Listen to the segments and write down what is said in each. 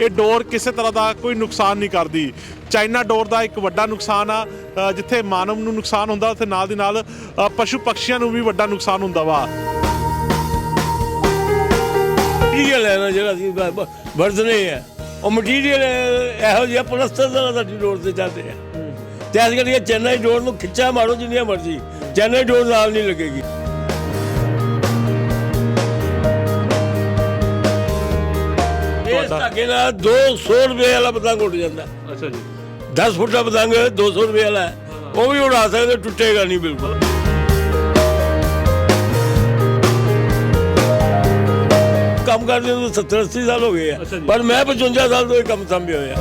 ਇਹ ਡੋਰ ਕਿਸੇ ਤਰ੍ਹਾਂ ਦਾ ਕੋਈ ਨੁਕਸਾਨ ਨਹੀਂ ਕਰਦੀ। ਚਾਈਨਾ ਡੋਰ ਦਾ ਇੱਕ ਵੱਡਾ ਨੁਕਸਾਨ ਆ ਜਿੱਥੇ ਮਾਨਵ ਨੂੰ ਨੁਕਸਾਨ ਹੁੰਦਾ, ਉੱਥੇ ਨਾਲ ਦੀ ਨਾਲ ਪਸ਼ੂ ਪਕਸ਼ੀਆਂ ਨੂੰ ਵੀ ਵੱਡਾ ਨੁਕਸਾਨ ਹੁੰਦਾ ਵਾ। ਮਟੀਰੀਅਲ ਹੈ ਨਾ ਜਿਹੜਾ ਅਸੀਂ ਵਰਤਨੇ ਆ। ਉਹ ਮਟੀਰੀਅਲ ਇਹੋ ਜਿਹਾ ਪਲਸਤਰ ਦਾ ਸਾਡੀ ਡੋਰ ਤੇ ਚੱਲਦੇ ਆ। ਤੇ ਅੱਜ ਕੱਲ੍ਹ ਇਹ ਚੈਨਈ ਡੋਰ ਨੂੰ ਖਿੱਚਾ ਮਾਰੋ ਜਿੰਨੀਆਂ ਮਰਜ਼ੀ। ਚੈਨਈ ਡੋਰ ਨਾਲ ਨਹੀਂ ਲੱਗੇਗੀ। ਇਸ ਧਾਗੇ ਨਾਲ 200 ਰੁਪਏ ਵਾਲਾ ਪਤੰਗ ਉੱਡ ਜਾਂਦਾ। ਅੱਛਾ ਜੀ। 10 ਫੁੱਟ ਦਾ ਪਤੰਗ 200 ਰੁਪਏ ਵਾਲਾ ਹੈ। ਉਹ ਵੀ ਉਡਾ ਸਕਦੇ ਟੁੱਟੇਗਾ ਨਹੀਂ ਬਿਲਕੁਲ। ਕੰਮ ਕਰਦੇ ਨੂੰ 70 80 ਸਾਲ ਹੋ ਗਏ ਆ। ਜੀ। ਪਰ ਮੈਂ 55 ਸਾਲ ਤੋਂ ਇਹ ਕੰਮ ਸੰਭਿਆ ਹੋਇਆ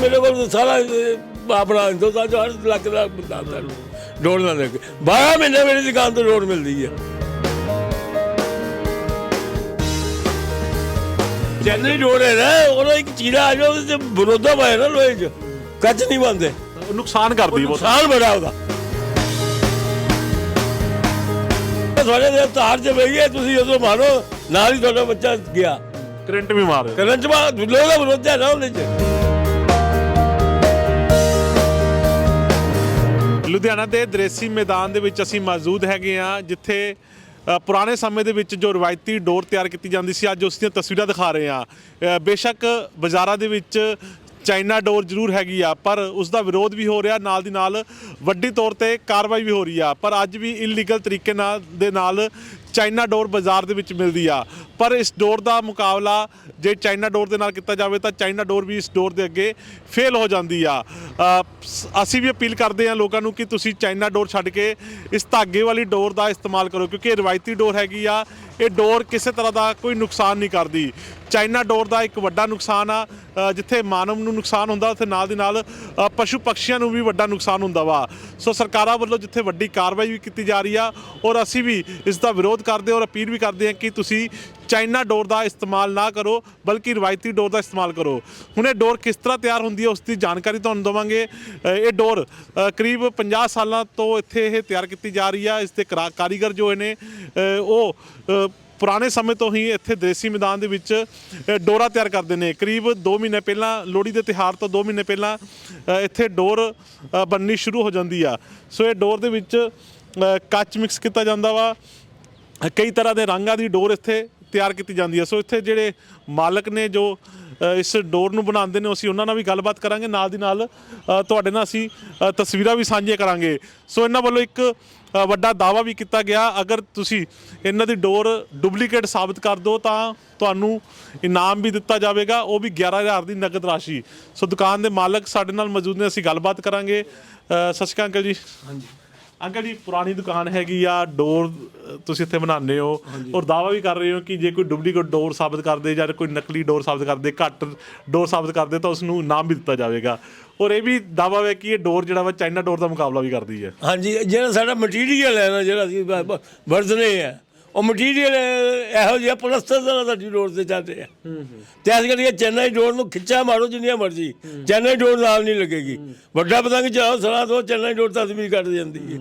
ਮੇਰੇ ਕੋਲ ਤਾਂ ਸਾਰਾ ਇਹ ਆਪਣਾ ਹਿੰਦੁਸਤਾਨ ਚ ਹਰ ਲੱਖ ਦਾ ਬੰਦਾ ਨਾਲ ਲੈ ਕੇ। 12 ਮਹੀਨੇ ਮੇਰੀ ਦੁਕਾਨ ਤੋਂ ਡੋਰ ਮਿਲਦੀ ਹੈ ਹੈ ਨਾ ਉਹਦਾ ਇੱਕ ਚੀਰਾ ਆ ਜਾਓ ਉਹਦੇ ਤੇ ਬਰੋਦਾ ਪਾਇਆ ਨਾ ਲੋਹੇ ਚ। ਕੱਚ ਨਹੀਂ ਬੰਦੇ ਨੁਕਸਾਨ ਕਰਦੀ ਬਹੁਤ। ਨੁਕਸਾਨ ਬੜਾ ਉਹਦਾ। ਤੁਹਾਡੇ ਦੇ ਤਾਰ ਚ ਬਈ ਹੈ ਤੁਸੀਂ ਉਦੋਂ ਮਾਰੋ ਨਾਲ ਹੀ ਤੁਹਾਡਾ ਬੱਚਾ ਗਿਆ। ਕਰੰਟ ਵੀ ਮਾਰ ਲੋਹੇ ਦਾ ਬਰੋਦਾ ਹੈ ਨਾ ਉਹਦੇ ਚ। ਲੁਧਿਆਣਾ ਦੇ ਦ੍ਰੇਸੀ ਮੈਦਾਨ ਦੇ ਵਿੱਚ ਅਸੀਂ ਮੌਜੂਦ ਹੈਗੇ ਆ ਜਿੱਥੇ ਪੁਰਾਣੇ ਸਮੇਂ ਦੇ ਵਿੱਚ ਜੋ ਰਵਾਇਤੀ ਡੋਰ ਤਿਆਰ ਕੀਤੀ ਜਾਂਦੀ ਸੀ, ਅੱਜ ਉਸ ਦੀਆਂ ਤਸਵੀਰਾਂ ਦਿਖਾ ਰਹੇ ਹਾਂ। ਬੇਸ਼ੱਕ ਬਾਜ਼ਾਰਾਂ ਦੇ ਵਿੱਚ ਚਾਈਨਾ ਡੋਰ ਜ਼ਰੂਰ ਹੈਗੀ ਆ, ਪਰ ਉਸ ਦਾ ਵਿਰੋਧ ਵੀ ਹੋ ਰਿਹਾ, ਨਾਲ ਦੀ ਨਾਲ ਵੱਡੀ ਤੌਰ ਤੇ ਕਾਰਵਾਈ ਵੀ ਹੋ ਰਹੀ ਆ। ਪਰ ਅੱਜ ਵੀ ਇਲੀਗਲ ਤਰੀਕੇ ਨਾਲ, ਦੇ ਨਾਲ ਚਾਈਨਾ ਡੋਰ ਬਾਜ਼ਾਰ ਦੇ ਵਿੱਚ ਮਿਲਦੀ ਆ। ਪਰ ਇਸ ਡੋਰ ਦਾ ਮੁਕਾਬਲਾ ਜੇ ਚਾਈਨਾ ਡੋਰ ਦੇ ਨਾਲ ਕੀਤਾ ਜਾਵੇ ਤਾਂ ਚਾਈਨਾ ਡੋਰ ਵੀ ਇਸ ਡੋਰ ਦੇ ਅੱਗੇ ਫੇਲ ਹੋ ਜਾਂਦੀ ਆ। ਸ- ਅਸੀਂ ਵੀ ਅਪੀਲ ਕਰਦੇ ਹਾਂ ਲੋਕਾਂ ਨੂੰ ਕਿ ਤੁਸੀਂ ਚਾਈਨਾ ਡੋਰ ਛੱਡ ਕੇ ਇਸ ਧਾਗੇ ਵਾਲੀ ਡੋਰ ਦਾ ਇਸਤੇਮਾਲ ਕਰੋ ਕਿਉਂਕਿ ਇਹ ਰਵਾਇਤੀ ਡੋਰ ਹੈਗੀ ਆ। ਇਹ ਡੋਰ ਕਿਸੇ ਤਰ੍ਹਾਂ ਦਾ ਕੋਈ ਨੁਕਸਾਨ ਨਹੀਂ ਕਰਦੀ। ਚਾਈਨਾ ਡੋਰ ਦਾ ਇੱਕ ਵੱਡਾ ਨੁਕਸਾਨ ਆ ਜਿੱਥੇ ਮਾਨਵ ਨੂੰ ਨੁਕਸਾਨ ਹੁੰਦਾ, ਉੱਥੇ ਨਾਲ ਦੀ ਨਾਲ ਪਸ਼ੂ ਪਕਸ਼ੀਆਂ ਨੂੰ ਵੀ ਵੱਡਾ ਨੁਕਸਾਨ ਹੁੰਦਾ ਵਾ। ਸੋ ਸਰਕਾਰਾਂ ਵੱਲੋਂ ਜਿੱਥੇ ਵੱਡੀ ਕਾਰਵਾਈ ਵੀ ਕੀਤੀ ਜਾ ਰਹੀ ਆ, ਔਰ ਅਸੀਂ ਵੀ ਇਸ ਦਾ ਵਿਰੋਧ ਕਰਦੇ ਔਰ ਅਪੀਲ ਵੀ ਕਰਦੇ ਹਾਂ ਕਿ ਤੁਸੀਂ ਚਾਈਨਾ ਡੋਰ ਦਾ ਇਸਤੇਮਾਲ ਨਾ ਕਰੋ ਬਲਕਿ ਰਵਾਇਤੀ ਡੋਰ ਦਾ ਇਸਤੇਮਾਲ ਕਰੋ। ਹੁਣ ਇਹ ਡੋਰ ਕਿਸ ਤਰ੍ਹਾਂ ਤਿਆਰ ਹੁੰਦੀ ਹੈ ਉਸ ਦੀ ਜਾਣਕਾਰੀ ਤੁਹਾਨੂੰ ਦਵਾਂਗੇ। ਇਹ ਡੋਰ ਕਰੀਬ 50 ਸਾਲਾਂ ਤੋਂ ਇੱਥੇ ਇਹ ਤਿਆਰ ਕੀਤੀ ਜਾ ਰਹੀ ਆ। ਇਸ ਦੇ ਕਰਾ- ਕਾਰੀਗਰ ਜੋ ਨੇ ਉਹ ਪੁਰਾਣੇ ਸਮੇਂ ਤੋਂ ਹੀ ਇੱਥੇ ਦੇਸੀ ਮੈਦਾਨ ਦੇ ਵਿੱਚ ਅ, ਡੋਰਾ ਤਿਆਰ ਕਰਦੇ ਨੇ। ਕਰੀਬ 2 ਮਹੀਨੇ ਪਹਿਲਾਂ ਲੋਹੜੀ ਦੇ ਤਿਹਾਰ ਤੋਂ 2 ਮਹੀਨੇ ਪਹਿਲਾਂ ਇੱਥੇ ਡੋਰ ਅ, ਬਣਨੀ ਸ਼ੁਰੂ ਹੋ ਜਾਂਦੀ ਆ। ਸੋ ਇਹ ਡੋਰ ਦੇ ਵਿੱਚ ਕੱਚ ਮਿਕਸ ਕੀਤਾ ਜਾਂਦਾ ਵਾ। ਕਈ ਤਰ੍ਹਾਂ ਦੇ ਰੰਗਾਂ ਦੀ ਡੋਰ ਇੱਥੇ ਤਿਆਰ ਕੀਤੀ ਜਾਂਦੀ ਹੈ। ਸੋ ਇੱਥੇ ਜਿਹੜੇ ਮਾਲਕ ਨੇ ਜੋ ਇਸ ਡੋਰ ਨੂੰ ਬਣਾਉਂਦੇ ਨੇ, ਅਸੀਂ ਉਹਨਾਂ ਨਾਲ ਵੀ ਗੱਲਬਾਤ ਕਰਾਂਗੇ। ਨਾਲ ਦੀ ਨਾਲ ਤੁਹਾਡੇ ਨਾਲ ਅਸੀਂ ਤਸਵੀਰਾਂ ਵੀ ਸਾਂਝੀਆਂ ਕਰਾਂਗੇ। ਸੋ ਇਹਨਾਂ ਵੱਲੋਂ ਇੱਕ ਵੱਡਾ ਦਾਵਾ ਵੀ ਕੀਤਾ ਗਿਆ। ਅਗਰ ਤੁਸੀਂ ਇਹਨਾਂ ਦੀ ਡੋਰ ਡੁਪਲੀਕੇਟ ਸਾਬਤ ਕਰ ਦਿਓ, ਤਾਂ ਤੁਹਾਨੂੰ ਇਨਾਮ ਵੀ ਦਿੱਤਾ ਜਾਵੇਗਾ। ਉਹ ਵੀ 11000 ਦੀ ਨਗਦ ਰਾਸ਼ੀ। ਸੋ ਦੁਕਾਨ ਦੇ ਮਾਲਕ ਸਾਡੇ ਨਾਲ ਮੌਜੂਦ ਨੇ, ਅਸੀਂ ਗੱਲਬਾਤ ਕਰਾਂਗੇ। ਸਤਿ ਸ਼੍ਰੀ ਅਕਾਲ ਅੰਕਲ ਜੀ। ਹਾਂਜੀ। ਅੰਕਲ ਜੀ ਪੁਰਾਣੀ ਦੁਕਾਨ ਹੈਗੀ ਆ ਡੋਰ ਤੁਸੀਂ ਇੱਥੇ ਬਣਾਉਂਦੇ ਹੋ। ਔਰ ਦਾਵਾ ਵੀ ਕਰ ਰਹੇ ਹੋ ਕਿ ਜੇ ਕੋਈ ਡੁਪਲੀਕੇਟ ਡੋਰ ਸਾਬਤ ਕਰਦੇ ਜਾਂ ਕੋਈ ਨਕਲੀ ਡੋਰ ਸਾਬਤ ਕਰਦੇ ਘੱਟ ਡੋਰ ਸਾਬਤ ਕਰਦੇ ਤਾਂ ਉਸ ਨੂੰ ਇਨਾਮ ਵੀ ਦਿੱਤਾ ਜਾਵੇਗਾ। ਔਰ ਇਹ ਵੀ ਦਾਵਾ ਹੈ ਕਿ ਇਹ ਡੋਰ ਜਿਹੜਾ ਵਾ ਚਾਈਨਾ ਡੋਰ ਦਾ ਮੁਕਾਬਲਾ ਵੀ ਕਰਦੀ ਹੈ। ਹਾਂਜੀ ਜਿਹੜਾ ਸਾਡਾ ਮਟੀਰੀਅਲ ਹੈ ਨਾ ਜਿਹੜਾ ਅਸੀਂ ਵਰਤਨੇ ਆ ਉਹ ਮਟੀਰੀਅਲ ਇਹੋ ਜਿਹਾ ਪਲਸਤਰ ਦਾ ਸਾਡੀ ਡੋਰ ਤੇ ਚੱਲਦੇ ਆ। ਤੇ ਕੱਲ੍ਹ ਇਹ ਚੈਨਈ ਡੋਰ ਨੂੰ ਖਿੱਚਾ ਮਾਰੋ ਜਿੰਨੀਆਂ ਮਰਜ਼ੀ। ਚੈਨਈ ਡੋਰ ਨਾਲ ਨਹੀਂ ਲੱਗੇਗੀ। ਵੱਡਾ ਪਤੰਗ ਚਾਹੋ ਸਲਾ ਦੋ ਚੈਨਈ ਡੋਰ ਤਾਂ ਵੀ ਕੱਢ ਜਾਂਦੀ ਹੈ।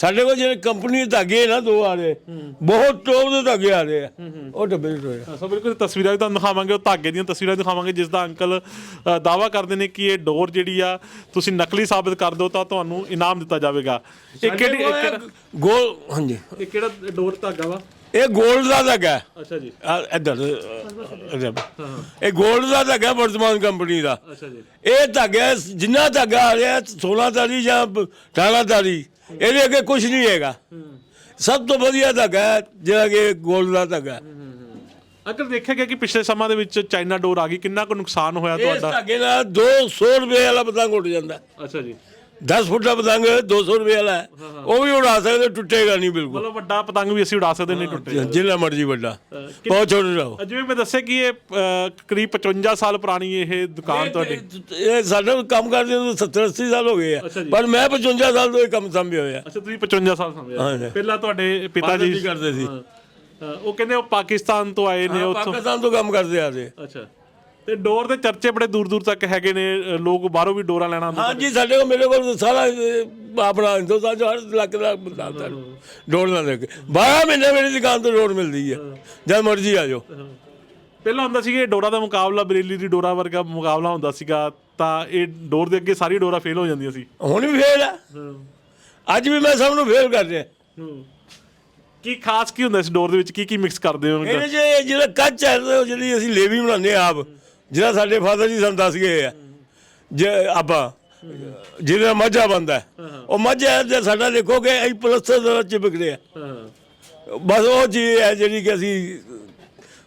ਸਾਡੇ ਕੋਲ ਜਿਹੜੇ ਕੰਪਨੀ ਦੇ ਧਾਗੇ ਨਾ ਦੋ ਆ ਰਹੇ ਬਹੁਤ ਟੋਪ ਦੇ ਧਾਗੇ ਆ ਰਹੇ ਆ। ਉਹ ਡੱਬੇ ਚ ਹੋਏ ਸੋ ਬਿਲਕੁਲ ਤਸਵੀਰਾਂ ਵੀ ਤੁਹਾਨੂੰ ਦਿਖਾਵਾਂਗੇ ਉਹ ਧਾਗੇ ਦੀਆਂ ਤਸਵੀਰਾਂ ਦਿਖਾਵਾਂਗੇ ਜਿਸ ਦਾ ਅੰਕਲ ਦਾਵਾ ਕਰਦੇ ਨੇ ਕਿ ਇਹ ਡੋਰ ਜਿਹੜੀ ਆ ਤੁਸੀਂ ਨਕਲੀ ਸਾਬਤ ਕਰ ਦਿਓ ਤਾਂ ਤੁਹਾਨੂੰ ਇਨਾਮ ਦਿੱਤਾ ਜਾਵੇਗਾ। ਇਹ ਕਿਹੜੀ ਗੋਲ ਹਾਂਜੀ। ਇਹ ਕਿਹੜਾ ਡੋਰ ਧਾਗਾ ਵਾ? ਇਹ 골ਡ ਦਾ ਧਾਗਾ ਹੈ। ਅੱਛਾ ਜੀ। ਆ ਇੱਧਰ ਇੱਧਰ। ਇਹ 골ਡ ਦਾ ਧਾਗਾ ਵਰਤਮਾਨ ਕੰਪਨੀ ਦਾ। ਅੱਛਾ ਜੀ। ਇਹ ਧਾਗਾ ਜਿੰਨਾ ਧਾਗਾ ਆ ਰਿਹਾ 16 ਤਾਰੀ ਜਾਂ 18 ਤਾਰੀ ਇਹਦੇ ਅੱਗੇ ਕੁਝ ਨਹੀਂ ਹੈਗਾ। ਸਭ ਤੋਂ ਵਧੀਆ ਧਾਗਾ ਹੈ ਜਿਹੜਾ ਕਿ 골ਡ ਦਾ ਧਾਗਾ ਹੈ। ਅਗਰ ਦੇਖਿਆ ਗਿਆ ਕਿ ਪਿਛਲੇ ਸਮਾਂ ਦੇ ਵਿੱਚ ਚਾਈਨਾ ਡੋਰ ਆ ਗਈ ਕਿੰਨਾ ਕੁ ਨੁਕਸਾਨ ਹੋਇਆ ਇਸ ਤੁਹਾਡਾ? ਧਾਗੇ ਨਾਲ 200 ਰੁਪਏ ਵਾਲਾ ਪਤੰਗ ਉੱਡ ਜਾਂਦਾ। ਅੱਛਾ ਜੀ। 10 ਫੁੱਟ ਦਾ ਪਤੰਗ 200 ਰੁਪਏ ਵਾਲਾ ਹੈ। ਉਹ ਵੀ ਉਡਾ ਸਕਦੇ ਟੁੱਟੇਗਾ ਨਹੀਂ ਬਿਲਕੁਲ। ਮਤਲਬ ਵੱਡਾ ਪਤੰਗ ਵੀ ਅਸੀਂ ਉਡਾ ਸਕਦੇ ਨਹੀਂ ਟੁੱਟੇ ਜਿੰਨਾ ਮਰਜ਼ੀ ਵੱਡਾ। ਬਹੁਤ ਛੋਟੇ ਰਹੋ। ਜਿਵੇਂ ਮੈਂ ਦੱਸਿਆ ਕਿ ਇਹ ਅ, ਕਰੀਬ 55 ਸਾਲ ਪੁਰਾਣੀ ਇਹ ਦੁਕਾਨ ਤੁਹਾਡੀ। ਇਹ- ਸਾਡਾ ਕੰਮ ਕਰਦੇ ਨੂੰ 70 80 ਸਾਲ ਹੋ ਗਏ ਆ। ਜੀ। ਪਰ ਮੈਂ 55 ਸਾਲ ਤੋਂ ਇਹ ਕੰਮ ਸੰਭਿਆ ਹੋਇਆ। ਅੱਛਾ ਤੁਸੀਂ 55 ਸਾਲ ਸਮਝਿਆ ਹਾਂਜੀ। ਪਹਿਲਾਂ ਤੁਹਾਡੇ ਪਿਤਾ ਜੀ ਕਰਦੇ ਸੀ। ਹਾਂ। ਅ, ਉਹ ਕਹਿੰਦੇ ਉਹ ਪਾਕਿਸਤਾਨ ਤੋਂ ਆਏ ਨੇ ਉੱਥੋਂ ਪਾਕਿਸਤਾਨ ਤੋਂ ਕੰਮ ਕਰਦੇ ਆ ਰਹੇ ਅੱਛਾ। ਤੇ ਡੋਰ ਦੇ ਚਰਚੇ ਬੜੇ ਦੂਰ ਦੂਰ ਤੱਕ ਹੈਗੇ ਨੇ ਅ, ਲੋਕ ਬਾਹਰੋਂ ਵੀ ਡੋਰਾਂ ਲੈਣਾ ਆਉਂਦੇ ਹਾਂਜੀ ਸਾਡੇ ਕੋਲ ਮੇਰੇ ਕੋਲ ਸਾਰਾ ਅਹ, ਆਪਣਾ ਹਿੰਦੁਸਤਾਨ ਚ ਹਰ ਇਲਾਕੇ ਦਾ ਬੰਦਾ ਆਉਂਦਾ ਡੋਰ ਨਾਲ ਲੈ ਕੇ। 12 ਮਹੀਨੇ ਮੇਰੀ ਦੁਕਾਨ ਤੋਂ ਡੋਰ ਮਿਲਦੀ ਹੈ। ਜਦ ਮਰਜ਼ੀ ਆ ਜਾਓ। ਪਹਿਲਾਂ ਹੁੰਦਾ ਸੀ ਕਿ ਡੋਰਾ ਦਾ ਮੁਕਾਬਲਾ ਬਰੇਲੀ ਦੀ ਡੋਰਾ ਵਰਗਾ ਮੁਕਾਬਲਾ ਹੁੰਦਾ ਸੀਗਾ ਤਾਂ ਇਹ ਡੋਰ ਦੇ ਅੱਗੇ ਸਾਰੀ ਡੋਰਾ ਫੇਲ ਹੋ ਜਾਂਦੀਆਂ ਸੀ। ਹੁਣ ਵੀ ਫੇਲ ਹੈ। ਅੱਜ ਵੀ ਮੈਂ ਸਭ ਨੂੰ ਫੇਲ ਕਰ ਰਿਹਾ। ਕੀ ਖਾਸ ਕੀ ਹੁੰਦਾ ਇਸ ਡੋਰ ਦੇ ਵਿੱਚ? ਕੀ ਕੀ ਮਿਕਸ ਕਰਦੇ ਹੋ? ਇਹਦੇ 'ਚ ਇਹ ਜਿਹੜਾ ਕੱਚ ਹੈ ਉਹ ਜਿਹੜੀ ਅਸੀਂ ਲੇਵੀ ਬਣਾਉਂਦੇ ਆ ਆਪ। ਜਿਹੜਾ ਸਾਡੇ ਫਾਦਰ ਜੀ ਸਾਨੂੰ ਦੱਸ ਗਏ ਆ ਜੇ ਆਪਾਂ ਜਿਹਦਾ ਮੱਝਾ ਬੰਦਾ ਉਹ ਮੱਝਾ ਜੇ ਸਾਡਾ ਦੇਖੋਗੇ ਅਸੀਂ ਪਲਸਤਰ ਦਾ ਚਿਪਕ ਰਿਹਾ ਬਸ ਉਹ ਚੀਜ਼ ਹੈ ਜਿਹੜੀ ਕਿ ਅਸੀਂ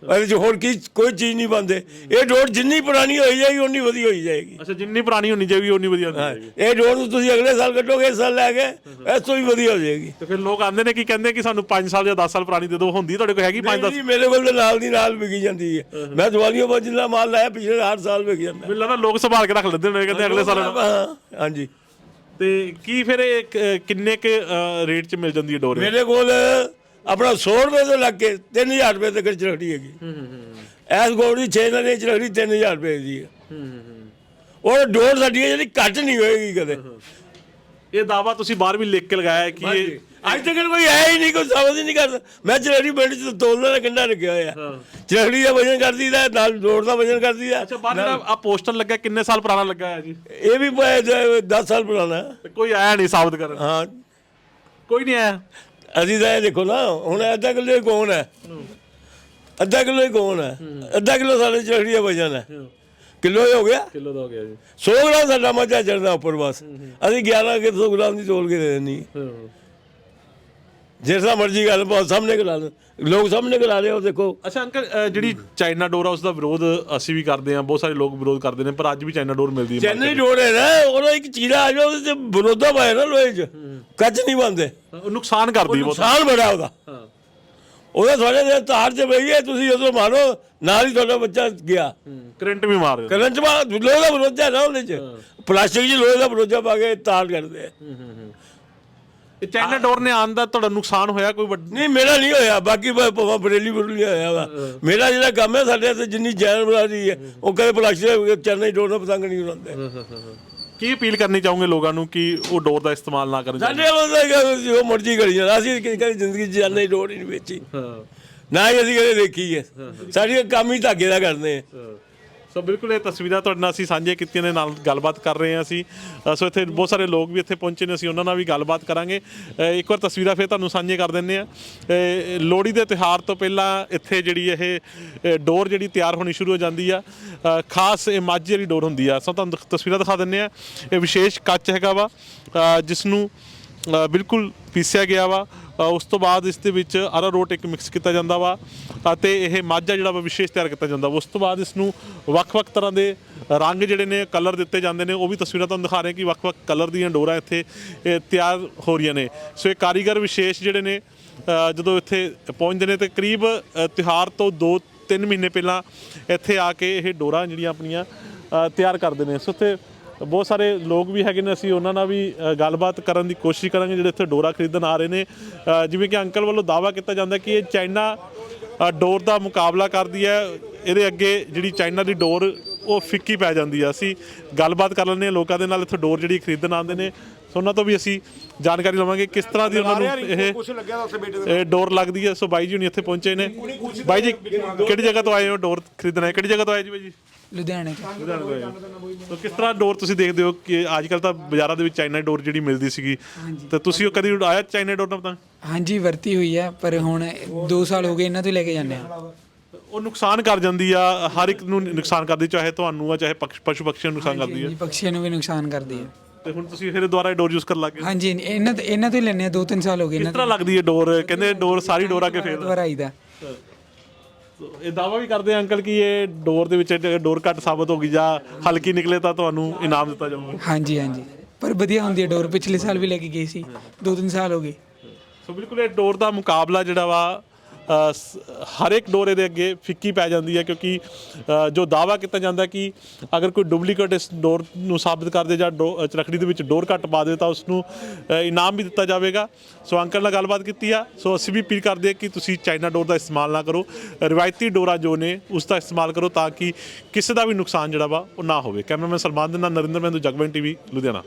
ਇਹਦੇ 'ਚ ਹੋਰ ਕੀ ਕੋਈ ਚੀਜ਼ ਨਹੀਂ ਬੰਦੇ ਇਹ ਡੋਰ ਜਿੰਨੀ ਪੁਰਾਣੀ ਹੋਈ ਜਾਏਗੀ ਉਨੀ ਵਧੀਆ ਹੋਈ ਜਾਏਗੀ। ਅੱਛਾ ਜਿੰਨੀ ਪੁਰਾਣੀ ਹੋਣੀ ਚਾਹੀਦੀ ਓਨੀ ਵਧੀਆ ਹੋਣੀ ਚਾਹੀਦੀ। ਇਹ ਡੋਰ ਨੂੰ ਤੁਸੀਂ ਅਗਲੇ ਸਾਲ ਕੱਟੋਗੇ ਇਸ ਸਾਲ ਲੈ ਕੇ ਇਸ ਤੋਂ ਵੀ ਵਧੀਆ ਹੋ ਜਾਏਗੀ। ਤੇ ਫਿਰ ਲੋਕ ਆਂਦੇ ਨੇ ਕਿ ਕਹਿੰਦੇ ਕਿ ਸਾਨੂੰ 5 ਸਾਲ ਜਾਂ 10 ਸਾਲ ਪੁਰਾਣੀ ਦੇ ਦਿਓ ਹੁੰਦੀ ਤੁਹਾਡੇ ਕੋਲ ਹੈਗੀ 5 10 ਨਹੀਂ ਜੀ, ਮੇਰੇ ਕੋਲ ਤਾਂ ਨਾਲ ਦੀ ਨਾਲ ਵਿਕੀ ਜਾਂਦੀ ਹੈ। ਮੈਂ ਦਿਵਾਲੀਆਂ ਬਾਅਦ ਜਿੰਨਾ ਮਾਲ ਲਾਇਆ ਪਿਛਲੇ ਹਰ ਸਾਲ ਵਿਕ ਜਾਂਦਾ। ਮੈਨੂੰ ਲੱਗਦਾ ਲੋਕ ਸੰਭਾਲ ਕੇ ਰੱਖ ਲੈਂਦੇ ਨੇ ਕਹਿੰਦੇ ਅਗਲੇ ਸਾਲ। ਹਾਂਜੀ। ਤੇ ਕੀ ਫਿਰ ਕਿੰਨੇ ਕ ਰੇਟ 'ਚ ਮਿਲ ਜਾਂਦੀ ਹੈ ਡੋਰ? ਮੇਰੇ ਕੋਲ ਆਪਣਾ 100 ਰੁਪਏ ਤੋਂ ਲੱਗ ਕੇ 3000 ਰੁਪਏ ਤੱਕ ਚੜ੍ਹਦੀ ਹੈਗੀ। ਐਸ ਦੀ 6 ਨਾਲ ਚੜ੍ਹਦੀ 3000 ਰੁਪਏ ਦੀ ਹੈ। ਉਹ ਡੋਰ ਸਾਡੀ ਹੈ ਜਿਹੜੀ ਘੱਟ ਨਹੀਂ ਹੋਏਗੀ ਕਦੇ। ਇਹ ਦਾਵਾ ਤੁਸੀਂ ਬਾਹਰ ਵੀ ਲਿਖ ਕੇ ਲਗਾਇਆ ਹੈ ਕਿ ਇਹ ਅੱਜ ਤੱਕ ਕੋਈ ਆਇਆ ਹੀ ਨਹੀਂ ਕੋਈ ਸਮਝ ਹੀ ਨਹੀਂ ਕਰਦਾ। ਮੈਂ ਚੜ੍ਹਦੀ ਪਿੰਡ ਚ ਤੋਲਣ ਦਾ ਕੰਡਾ ਲੱਗਿਆ ਹੋਇਆ। ਚੜ੍ਹਦੀ ਦਾ ਵਜਨ ਕਰਦੀ ਦਾ ਨਾਲ ਡੋਰ ਦਾ ਵਜਨ ਕਰਦੀ ਦਾ। ਅੱਛਾ ਜਿਹੜਾ ਆ ਪੋਸਟਰ ਲੱਗਾ ਕਿੰਨੇ ਸਾਲ ਪੁਰਾਣਾ ਲੱਗਾ ਹੈ ਜੀ? ਇਹ ਵੀ 10 ਸਾਲ ਪੁਰਾਣਾ। ਹੈ। ਕੋਈ ਆਇਆ ਨਹੀਂ ਸਾਬਤ ਕਰਨ। ਹਾਂ। ਕੋਈ ਨਹੀਂ ਆਇਆ? ਅਸੀਂ ਤਾਂ ਇਹ ਦੇਖੋ ਨਾ ਹੁਣ ਅੱਧਾ ਕਿਲੋ ਕੌਣ ਹੈ। ਅੱਧਾ ਕਿਲੋ ਹੀ ਕੌਣ ਹੈ। ਅੱਧਾ ਕਿਲੋ ਸਾਡੇ ਦਾ ਵਜਨ ਹੈ। ਕਿਲੋ ਹੀ ਹੋ ਗਿਆ? ਕਿਲੋ ਦਾ ਹੋ ਗਿਆ ਜੀ। 100 ਗ੍ਰਾਮ ਸਾਡਾ ਮੱਝਾ ਚੜਦਾ ਉੱਪਰ ਬਸ। ਅਸੀਂ 11 ਕਿ 100 ਗ੍ਰਾਮ ਦੀ ਤੋਲ ਕੇ ਦੇ ਦੇਣੀ ਜਿਸਾ ਮਰਜ਼ੀ ਗੱਲ ਪਾਓ ਸਾਹਮਣੇ ਕਰਾ ਲਓ। ਲੋਕ ਸਾਹਮਣੇ ਕਰਾ ਰਹੇ ਹੋ ਦੇਖੋ। ਅੱਛਾ ਅੰਕਲ ਜਿਹੜੀ ਚਾਈਨਾ ਡੋਰ ਆ ਉਸ ਦਾ ਵਿਰੋਧ ਅਸੀਂ ਵੀ ਕਰਦੇ ਹਾਂ ਬਹੁਤ ਸਾਰੇ ਲੋਕ ਵਿਰੋਧ ਕਰਦੇ ਨੇ ਪਰ ਅੱਜ ਵੀ ਚਾਈਨਾ ਡੋਰ ਮਿਲਦੀ ਹੈ ਚੈਨਈ ਡੋਰ ਹੈ ਨਾ ਉਹਦਾ ਇੱਕ ਚੀਰਾ ਆ ਤੇ ਬਰੋਦਾ ਪਾਇਆ ਨਾ ਲੋਹੇ 'ਚ। ਕੱਚ ਨਹੀਂ ਬੰਦੇ ਉਹ ਨੁਕਸਾਨ ਕਰਦੀ ਹੈ ਬਹੁਤ। ਨੁਕਸਾਨ ਬੜਾ ਉਹਦਾ। ਉਹਦਾ ਤੁਹਾਡੇ ਦੇ ਤਾਰ 'ਚ ਪਈ ਹੈ ਤੁਸੀਂ ਉਦੋਂ ਮਾਰੋ ਨਾਲ ਹੀ ਤੁਹਾਡਾ ਬੱਚਾ ਗਿਆ। ਕਰੰਟ ਵੀ ਮਾਰ ਕਰੰਟ ਮਾ ਲੋਹੇ ਦਾ ਬਰੋਜਾ ਨਾ ਉਹਦੇ 'ਚ। ਪਲਾਸਟਿਕ 'ਚ ਲੋਹੇ ਦਾ ਬਰੋਜਾ ਪਾ ਕੇ ਤਾਰ ਕਰਦੇ ਇਹ ਚਾਈਨਾ ਡੋਰ ਨੇ ਆਉਣ ਦਾ ਤੁਹਾਡਾ ਨੁਕਸਾਨ ਹੋਇਆ ਕੋਈ ਵੱਡਾ ਨਹੀਂ ਮੇਰਾ ਨਹੀਂ ਹੋਇਆ ਬਾਕੀ ਭਾਵੇਂ ਬਰੇਲੀ ਬਰੇਲੀ ਹੋਇਆ ਵਾ। ਮੇਰਾ ਜਿਹੜਾ ਕੰਮ ਹੈ ਸਾਡੇ ਇੱਥੇ ਜਿੰਨੀ ਜੈਨ ਬਣਾ ਰਹੀ ਹੈ ਉਹ ਕਦੇ ਪਲਾਸਟਿਕ ਚੰਨਈ ਡੋਰ ਨਾਲ ਪਤੰਗ ਨਹੀਂ ਉਡਾਉਂਦੇ। ਕੀ ਅਪੀਲ ਕਰਨੀ ਚਾਹੋਗੇ ਲੋਕਾਂ ਨੂੰ ਕਿ ਉਹ ਡੋਰ ਦਾ ਇਸਤੇਮਾਲ ਨਾ ਕਰਨ ਸਾਡੇ ਵੀ ਜੋ ਮਰਜ਼ੀ ਕਰੀ ਜਾਣਾ। ਅਸੀਂ ਕਦੀ ਜ਼ਿੰਦਗੀ 'ਚ ਚੰਨਈ ਡੋਰ ਹੀ ਨਹੀਂ ਵੇਚੀ। ਹਾਂ। ਨਾ ਹੀ ਅਸੀਂ ਕਦੇ ਦੇਖੀ ਹੈ। ਸਾਡੀ ਕੰਮ ਹੀ ਧਾਗੇ ਦਾ ਕਰਦੇ ਆ ਸੋ ਬਿਲਕੁਲ ਇਹ ਤਸਵੀਰਾਂ ਤੁਹਾਡੇ ਨਾਲ ਅਸੀਂ ਸਾਂਝੇ ਕੀਤੀਆਂ ਦੇ ਨਾਲ ਗੱਲਬਾਤ ਕਰ ਰਹੇ ਹਾਂ ਅਸੀਂ। ਅ, ਸੋ ਇੱਥੇ ਬਹੁਤ ਸਾਰੇ ਲੋਕ ਵੀ ਇੱਥੇ ਪਹੁੰਚੇ ਨੇ ਅਸੀਂ ਉਹਨਾਂ ਨਾਲ ਵੀ ਗੱਲਬਾਤ ਕਰਾਂਗੇ। ਅ, ਇੱਕ ਵਾਰ ਤਸਵੀਰਾਂ ਫਿਰ ਤੁਹਾਨੂੰ ਸਾਂਝੇ ਕਰ ਦਿੰਨੇ ਆ ਲੋਹੜੀ ਦੇ ਤਿਹਾਰ ਤੋਂ ਪਹਿਲਾਂ ਇੱਥੇ ਜਿਹੜੀ ਇਹ ਅ, ਡੋਰ ਜਿਹੜੀ ਤਿਆਰ ਹੋਣੀ ਸ਼ੁਰੂ ਹੋ ਜਾਂਦੀ ਆ। ਅ, ਖਾਸ ਇਹ ਮਾਝੀ ਵਾਲੀ ਡੋਰ ਹੁੰਦੀ ਆ। ਸੋ ਤੁਹਾਨੂੰ ਤਸਵੀਰਾਂ ਦਿਖਾ ਦਿੰਨੇ ਆ ਇਹ ਵਿਸ਼ੇਸ਼ ਕੱਚ ਹੈਗਾ ਵਾ। ਅ, ਜਿਸ ਨੂੰ ਅ, ਬਿਲਕੁਲ ਪੀਸਿਆ ਗਿਆ ਵਾ। ਉਸ ਤੋਂ ਬਾਅਦ ਇਸ ਦੇ ਵਿੱਚ ਅਰਾਰੋਟ ਇੱਕ ਮਿਕਸ ਕੀਤਾ ਜਾਂਦਾ ਵਾ ਅਤੇ ਇਹ ਮਾਝਾ ਜਿਹੜਾ ਵਾ ਵਿਸ਼ੇਸ਼ ਤਿਆਰ ਕੀਤਾ ਜਾਂਦਾ ਵਾ। ਉਸ ਤੋਂ ਬਾਅਦ ਇਸ ਨੂੰ ਵੱਖ-ਵੱਖ ਤਰ੍ਹਾਂ ਦੇ ਰੰਗ ਜਿਹੜੇ ਨੇ ਕਲਰ ਦਿੱਤੇ ਜਾਂਦੇ ਨੇ ਉਹ ਵੀ ਤਸਵੀਰਾਂ ਤੁਹਾਨੂੰ ਦਿਖਾ ਰਹੇ ਕਿ ਵੱਖ-ਵੱਖ ਕਲਰ ਦੀਆਂ ਡੋਰਾਂ ਇੱਥੇ ਤਿਆਰ ਹੋ ਰਹੀਆਂ ਨੇ। ਸੋ ਇਹ ਕਾਰੀਗਰ ਵਿਸ਼ੇਸ਼ ਜਿਹੜੇ ਨੇ ਜਦੋਂ ਇੱਥੇ ਪਹੁੰਚਦੇ ਨੇ ਤੇ ਕਰੀਬ ਅ, ਤਿਉਹਾਰ ਤੋਂ 2-3 ਮਹੀਨੇ ਪਹਿਲਾਂ ਇੱਥੇ ਆ ਕੇ ਇਹ ਡੋਰਾਂ ਜਿਹੜੀਆਂ ਆਪਣੀਆਂ ਤਿਆਰ ਕਰਦੇ ਨੇ। ਸੋ ਤੇ ਬਹੁਤ ਸਾਰੇ ਲੋਕ ਵੀ ਹੈਗੇ ਨੇ ਅਸੀਂ ਉਹਨਾਂ ਨਾਲ ਵੀ ਗੱਲਬਾਤ ਕਰਨ ਦੀ ਕੋਸ਼ਿਸ਼ ਕਰਾਂਗੇ ਜਿਹੜੇ ਇੱਥੇ ਡੋਰਾ ਖਰੀਦਣ ਆ ਰਹੇ ਨੇ। ਜਿਵੇਂ ਕਿ ਅੰਕਲ ਵੱਲੋਂ ਦਾਵਾ ਕੀਤਾ ਜਾਂਦਾ ਕਿ ਇਹ ਚਾਈਨਾ ਡੋਰ ਦਾ ਮੁਕਾਬਲਾ ਕਰਦੀ ਹੈ। ਇਹਦੇ ਅੱਗੇ ਜਿਹੜੀ ਚਾਈਨਾ ਦੀ ਡੋਰ ਉਹ ਫਿੱਕੀ ਪੈ ਜਾਂਦੀ ਆ। ਅਸੀਂ ਗੱਲਬਾਤ ਕਰ ਲੈਂਦੇ ਹਾਂ ਲੋਕਾਂ ਦੇ ਨਾਲ ਇੱਥੇ ਡੋਰ ਜਿਹੜੀ ਖਰੀਦਣ ਆਉਂਦੇ ਨੇ। ਸੋ ਉਹਨਾਂ ਤੋਂ ਵੀ ਅਸੀਂ ਜਾਣਕਾਰੀ ਲਵਾਂਗੇ ਕਿਸ ਤਰ੍ਹਾਂ ਦੀ ਉਹਨਾਂ ਨੂੰ ਇਹ ਇਹ ਡੋਰ ਲੱਗਦੀ ਹੈ। ਸੋ ਬਾਈ ਜੀ ਹੁਣੀ ਇੱਥੇ ਪਹੁੰਚੇ ਨੇ। ਬਾਈ ਜੀ ਕਿਹੜੀ ਜਗ੍ਹਾ ਤੋਂ ਆਏ ਹੋ ਡੋਰ ਖਰੀਦਣਾ ਹੈ ਕਿਹੜੀ ਜਗ੍ਹਾ ਤੋਂ ਆਏ ਜੀ ਬਾਈ ਜੀ? ਲੁਧਿਆਣੇ ਤੋਂ। ਲੁਧਿਆਣੇ ਤੋਂ ਕਿਸ ਤਰ੍ਹਾਂ ਡੋਰ ਤੁਸੀਂ ਦੇਖਦੇ ਹੋ ਕਿ ਅੱਜ ਕੱਲ ਤਾਂ ਬਾਜ਼ਾਰਾਂ ਦੇ ਵਿੱਚ ਚਾਈਨਾ ਡੋਰ ਜਿਹੜੀ ਮਿਲਦੀ ਸੀਗੀ। ਤੇ ਤੁਸੀਂ ਉਹ ਕਦੀ ਆਇਆ ਚਾਈਨਾ ਡੋਰ ਤਾਂ? ਹਾਂਜੀ ਵਰਤੀ ਹੋਈ ਹੈ ਪਰ ਹੁਣ 2 ਸਾਲ ਹੋ ਗਏ ਇਹਨਾਂ ਤੋਂ ਹੀ ਲੈ ਕੇ ਜਾਂਦੇ ਆ। ਉਹ ਨੁਕਸਾਨ ਕਰ ਜਾਂਦੀ ਆ ਹਰ ਇੱਕ ਨੂੰ ਨੁਕਸਾਨ ਕਰਦੀ ਚਾਹੇ ਤੁਹਾਨੂੰ ਆ ਚਾਹੇ ਪਕਸ਼- ਪਸ਼ੂ ਪਕਸ਼ੀਆਂ ਨੂੰ ਨੁਕਸਾਨ ਕਰਦੀ ਜੀ ਹੈ ਪੰਛੀਆਂ ਨੂੰ ਵੀ ਨੁਕਸਾਨ ਕਰਦੀ ਹੈ ਤੇ ਹੁਣ ਤੁਸੀਂ ਫਿਰ ਦੁਬਾਰਾ ਡੋਰ ਯੂਜ਼ ਕਰਨ ਲੱਗ ਗਏ? ਹਾਂਜੀ ਇਹਨਾਂ ਤੋਂ ਇਹਨਾਂ ਤੋਂ ਹੀ ਲੈਣੇ ਆ 2-3 ਸਾਲ ਹੋ ਗਏ ਕਿਸ ਇਹਨਾਂ ਤਰ੍ਹਾਂ ਲੱਗਦੀ ਹੈ ਡੋਰ? ਕਹਿੰਦੇ ਡੋਰ ਸਾਰੀ ਡੋਰ ਆ ਕੇ ਫੇਰ ਤੋਂ ਵਰਾਈ ਦਾ ਇਹ ਦਾਵਾ ਵੀ ਕਰਦੇ ਆ ਅੰਕਲ ਕਿ ਇਹ ਡੋਰ ਦੇ ਵਿੱਚ ਡੋਰ ਘੱਟ ਸਾਬਤ ਹੋ ਗਈ ਜਾਂ ਹਲਕੀ ਨਿਕਲੇ ਤਾਂ ਤੁਹਾਨੂੰ ਇਨਾਮ ਦਿੱਤਾ ਜਾਊਗਾ। ਹਾਂਜੀ ਹਾਂਜੀ। ਪਰ ਵਧੀਆ ਹੁੰਦੀ ਹੈ ਡੋਰ। ਪਿਛਲੇ ਸਾਲ ਵੀ ਲੈ ਕੇ ਗਏ ਸੀ। 2-3 ਸਾਲ ਹੋ ਗਏ। ਸੋ ਬਿਲਕੁਲ ਇਹ ਡੋਰ ਦਾ ਮੁਕਾਬਲਾ ਜਿਹੜਾ ਵਾ ਹਰ ਇੱਕ ਡੋਰੇ ਦੇ ਅੱਗੇ ਫਿੱਕੀ ਪੈ ਜਾਂਦੀ ਹੈ ਕਿਉਂਕਿ ਜੋ ਦਾਵਾ ਕੀਤਾ ਜਾਂਦਾ ਕਿ ਅਗਰ ਕੋਈ ਡੁਪਲੀਕੇਟ ਇਸ ਡੋਰ ਨੂੰ ਸਾਬਤ ਕਰ ਦੇ ਜਾਂ ਡੋ- ਅ, ਚਰਖੜੀ ਦੇ ਵਿੱਚ ਡੋਰ ਘੱਟ ਪਾ ਦੇ ਤਾਂ ਉਸ ਨੂੰ ਇਨਾਮ ਵੀ ਦਿੱਤਾ ਜਾਵੇਗਾ। ਸੋ ਅੰਕਲ ਨਾਲ ਗੱਲਬਾਤ ਕੀਤੀ ਆ। ਸੋ ਅਸੀਂ ਵੀ ਅਪੀਲ ਕਰਦੇ ਹਾਂ ਕਿ ਤੁਸੀਂ ਚਾਈਨਾ ਡੋਰ ਦਾ ਇਸਤੇਮਾਲ ਨਾ ਕਰੋ। ਰਵਾਇਤੀ ਡੋਰਾ ਜੋ ਨੇ ਉਸ ਦਾ ਇਸਤੇਮਾਲ ਕਰੋ ਤਾਂ ਕਿ ਕਿਸੇ ਦਾ ਵੀ ਨੁਕਸਾਨ ਜਿਹੜਾ ਵਾ ਉਹ ਨਾ ਹੋਵੇ। ਕੈਮਰਾਮੈਨ ਸਲਮਾਨ ਦੇ ਨਾਲ ਨਰਿੰਦਰ ਮਹਿੰਦੂ ਜਗਵੰਤ ਟੀਵੀ ਲੁਧਿਆਣਾ।